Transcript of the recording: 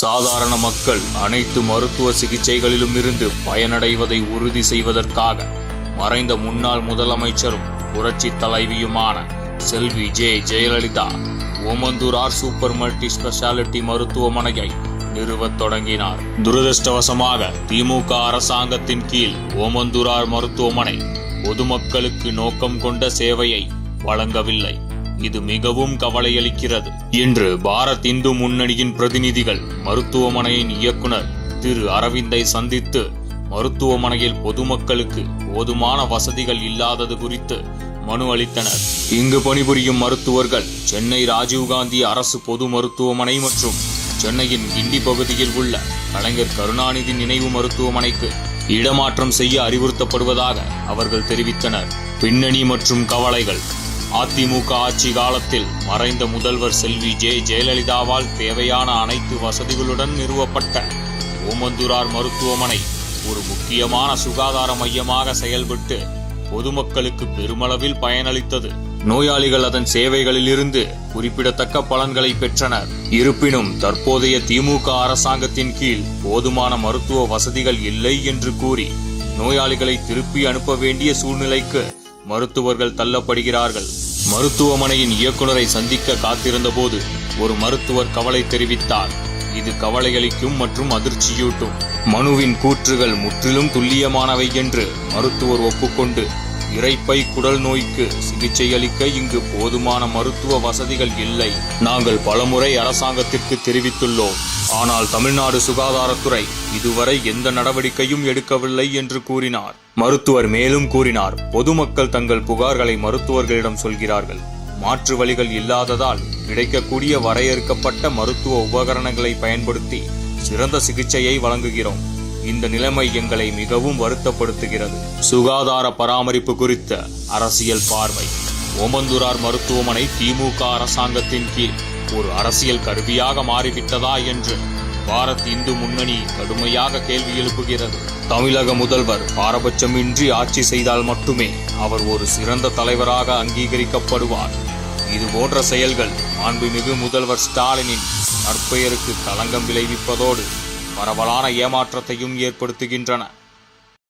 சாதாரண மக்கள் அனைத்து மருத்துவ சிகிச்சைகளிலும் இருந்து பயனடைவதை உறுதி செய்வதற்காக மறைந்த முன்னாள் முதலமைச்சரும் புரட்சி தலைவியுமான செல்வி J Jayalalithaa Omandurar super multi speciality மருத்துவமனையை நிறுவத் தொடங்கினார். துரதிருஷ்டவசமாக திமுக அரசாங்கத்தின் கீழ் ஓமந்தூரார் மருத்துவமனை பொதுமக்களுக்கு நோக்கம் கொண்ட சேவையை வழங்கவில்லை. இது மிகவும் கவலையளிக்கிறது. இன்று பாரத் இந்து முன்னணியின் பிரதிநிதிகள் மருத்துவமனையின் இயக்குனர் திரு அரவிந்தை சந்தித்து மருத்துவமனையில் பொதுமக்களுக்கு போதுமான வசதிகள் இல்லாதது குறித்து மனு அளித்தனர். இங்கு பணிபுரியும் மருத்துவர்கள் சென்னை ராஜீவ்காந்தி அரசு பொது மருத்துவமனை மற்றும் சென்னையின் கிண்டி பகுதியில் உள்ள கலைஞர் கருணாநிதி நினைவு மருத்துவமனைக்கு இடமாற்றம் செய்ய அறிவுறுத்தப்படுவதாக அவர்கள் தெரிவித்தனர். பின்னணி மற்றும் கவலைகள். அதிமுக ஆட்சி காலத்தில் மறைந்த முதல்வர் செல்வி ஜே ஜெயலலிதாவால் தேவையான அனைத்து வசதிகளுடன் நிறுவப்பட்ட ஓமந்தூரார் மருத்துவமனை ஒரு முக்கியமான சுகாதார மையமாக செயல்பட்டு பொதுமக்களுக்கு பெருமளவில் பயனளித்தது. நோயாளிகள் அதன் சேவைகளில் இருந்து குறிப்பிடத்தக்க பலன்களை பெற்றனர். இருப்பினும் தற்போதைய திமுக அரசாங்கத்தின் கீழ் போதுமான மருத்துவ வசதிகள் இல்லை என்று கூறி நோயாளிகளை திருப்பி அனுப்ப வேண்டிய சூழ்நிலைக்கு மருத்துவர்கள் தள்ளப்படுகிறார்கள். மருத்துவமனையின் இயக்குனரை சந்திக்க காத்திருந்தபோது ஒரு மருத்துவர் கவலை தெரிவித்தார். இது கவலையளிக்கும் மற்றும் அதிர்ச்சியூட்டும். மனுவின் கூற்றுகள் முற்றிலும் துல்லியமானவை என்று மருத்துவர் ஒப்புக்கொண்டு இறைப்பை குடல் நோய்க்கு சிகிச்சை அளிக்க இங்கு போதுமான மருத்துவ வசதிகள் இல்லை. நாங்கள் பலமுறை அரசாங்கத்திற்கு தெரிவித்துள்ளோம். ஆனால் தமிழ்நாடு சுகாதாரத்துறை இதுவரை எந்த நடவடிக்கையும் எடுக்கவில்லை என்று கூறினார். மருத்துவர் மேலும் கூறினார் பொதுமக்கள் தங்கள் புகார்களை மருத்துவர்களிடம் சொல்கிறார்கள். மாற்று வழிகள் இல்லாததால் கிடைக்கக்கூடிய வரையறுக்கப்பட்ட மருத்துவ உபகரணங்களை பயன்படுத்தி சிறந்த சிகிச்சையை வழங்குகிறோம். இந்த நிலைமை எங்களை மிகவும் வருத்தப்படுத்துகிறது. சுகாதார பராமரிப்பு குறித்த அரசியல் பார்வை. ஓமந்தூரார் மருத்துவமனை திமுக அரசாங்கத்தின் கீழ் ஒரு அரசியல் கருவியாக மாறிவிட்டதா என்று பாரத் இந்து முன்னணி கடுமையாக கேள்வி எழுப்புகிறது. தமிழக முதல்வர் பாரபட்சமின்றி ஆட்சி செய்தால் மட்டுமே அவர் ஒரு சிறந்த தலைவராக அங்கீகரிக்கப்படுவார். இது போன்ற செயல்கள் மாண்புமிகு முதல்வர் ஸ்டாலினின் நற்பெயருக்கு களங்கம் விளைவிப்பதோடு பரவலான ஏமாற்றத்தையும் ஏற்படுத்துகின்றன.